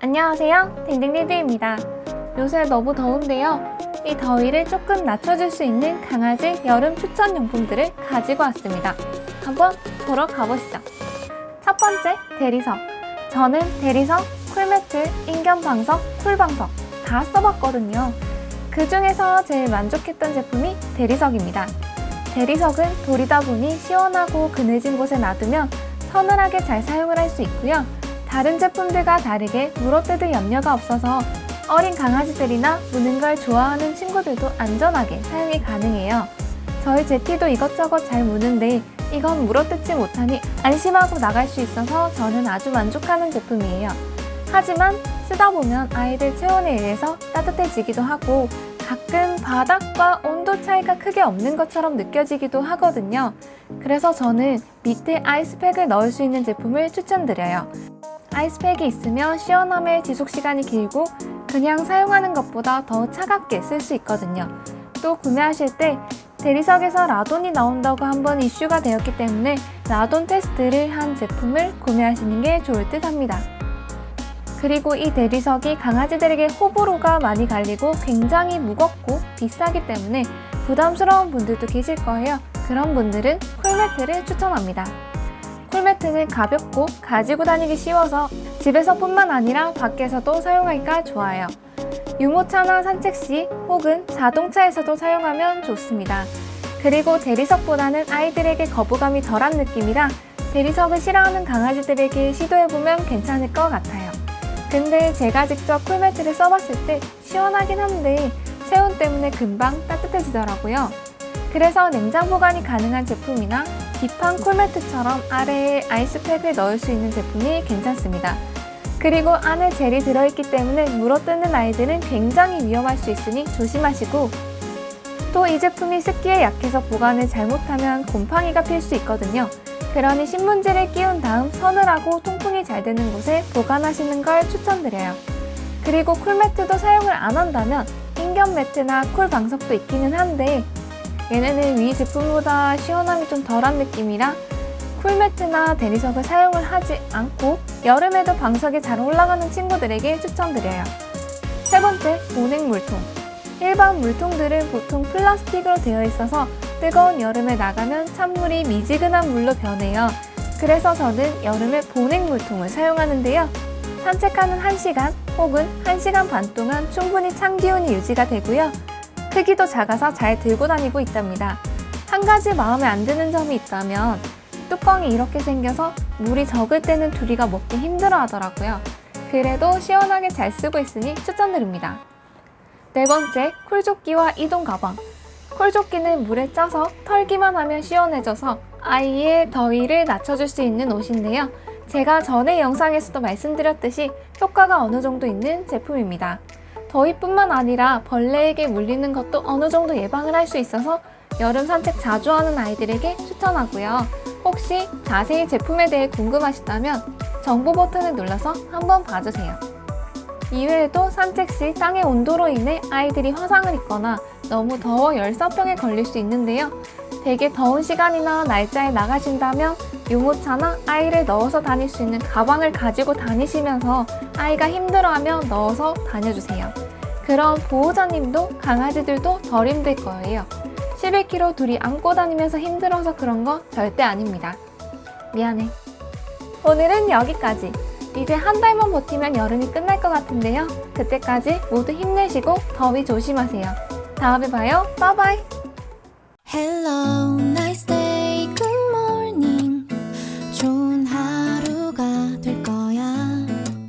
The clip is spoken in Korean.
안녕하세요. 댕댕리뷰입니다. 요새 너무 더운데요. 이 더위를 조금 낮춰줄 수 있는 강아지 여름 추천 용품들을 가지고 왔습니다. 한번 보러 가보시죠. 첫 번째, 대리석. 저는 대리석, 쿨매트, 인견방석, 쿨방석 다 써봤거든요. 그 중에서 제일 만족했던 제품이 대리석입니다. 대리석은 돌이다 보니 시원하고 그늘진 곳에 놔두면 서늘하게 잘 사용을 할 수 있고요. 다른 제품들과 다르게 물어뜯을 염려가 없어서 어린 강아지들이나 무는 걸 좋아하는 친구들도 안전하게 사용이 가능해요. 저희 제티도 이것저것 잘 무는데 이건 물어뜯지 못하니 안심하고 나갈 수 있어서 저는 아주 만족하는 제품이에요. 하지만 쓰다 보면 아이들 체온에 의해서 따뜻해지기도 하고 가끔 바닥과 온도 차이가 크게 없는 것처럼 느껴지기도 하거든요. 그래서 저는 밑에 아이스팩을 넣을 수 있는 제품을 추천드려요. 아이스팩이 있으면 시원함의 지속 시간이 길고 그냥 사용하는 것보다 더 차갑게 쓸 수 있거든요. 또 구매하실 때 대리석에서 라돈이 나온다고 한 번 이슈가 되었기 때문에 라돈 테스트를 한 제품을 구매하시는 게 좋을 듯 합니다. 그리고 이 대리석이 강아지들에게 호불호가 많이 갈리고 굉장히 무겁고 비싸기 때문에 부담스러운 분들도 계실 거예요. 그런 분들은 쿨매트를 추천합니다. 쿨매트는 가볍고 가지고 다니기 쉬워서 집에서뿐만 아니라 밖에서도 사용하기가 좋아요. 유모차나 산책 시 혹은 자동차에서도 사용하면 좋습니다. 그리고 대리석보다는 아이들에게 거부감이 덜한 느낌이라 대리석을 싫어하는 강아지들에게 시도해보면 괜찮을 것 같아요. 근데 제가 직접 쿨매트를 써봤을 때 시원하긴 한데 체온 때문에 금방 따뜻해지더라고요. 그래서 냉장 보관이 가능한 제품이나 딥한 쿨매트처럼 아래에 아이스팩을 넣을 수 있는 제품이 괜찮습니다. 그리고 안에 젤이 들어있기 때문에 물어뜯는 아이들은 굉장히 위험할 수 있으니 조심하시고 또 이 제품이 습기에 약해서 보관을 잘못하면 곰팡이가 필 수 있거든요. 그러니 신문지를 끼운 다음 서늘하고 통풍이 잘 되는 곳에 보관하시는 걸 추천드려요. 그리고 쿨매트도 사용을 안 한다면 인견 매트나 쿨 방석도 있기는 한데 얘네는 위 제품보다 시원함이 좀 덜한 느낌이라 쿨매트나 대리석을 사용을 하지 않고 여름에도 방석에 잘 올라가는 친구들에게 추천드려요. 세 번째, 보냉 물통. 일반 물통들은 보통 플라스틱으로 되어 있어서 뜨거운 여름에 나가면 찬물이 미지근한 물로 변해요. 그래서 저는 여름에 보냉 물통을 사용하는데요. 산책하는 1시간 혹은 1시간 반 동안 충분히 찬 기온이 유지가 되고요. 크기도 작아서 잘 들고 다니고 있답니다. 한 가지 마음에 안 드는 점이 있다면 뚜껑이 이렇게 생겨서 물이 적을 때는 둘이가 먹기 힘들어 하더라고요. 그래도 시원하게 잘 쓰고 있으니 추천드립니다. 네 번째, 쿨조끼와 이동 가방. 쿨조끼는 물에 짜서 털기만 하면 시원해져서 아이의 더위를 낮춰줄 수 있는 옷인데요. 제가 전에 영상에서도 말씀드렸듯이 효과가 어느 정도 있는 제품입니다. 더위뿐만 아니라 벌레에게 물리는 것도 어느 정도 예방을 할 수 있어서 여름 산책 자주 하는 아이들에게 추천하고요. 혹시 자세히 제품에 대해 궁금하시다면 정보 버튼을 눌러서 한번 봐주세요. 이외에도 산책 시 땅의 온도로 인해 아이들이 화상을 입거나 너무 더워 열사병에 걸릴 수 있는데요. 되게 더운 시간이나 날짜에 나가신다면 유모차나 아이를 넣어서 다닐 수 있는 가방을 가지고 다니시면서 아이가 힘들어하면 넣어서 다녀주세요. 그럼 보호자님도 강아지들도 덜 힘들 거예요. 11kg 둘이 안고 다니면서 힘들어서 그런 거 절대 아닙니다. 미안해. 오늘은 여기까지. 이제 한 달만 버티면 여름이 끝날 것 같은데요. 그때까지 모두 힘내시고 더위 조심하세요. 다음에 봐요. 빠바이. Hello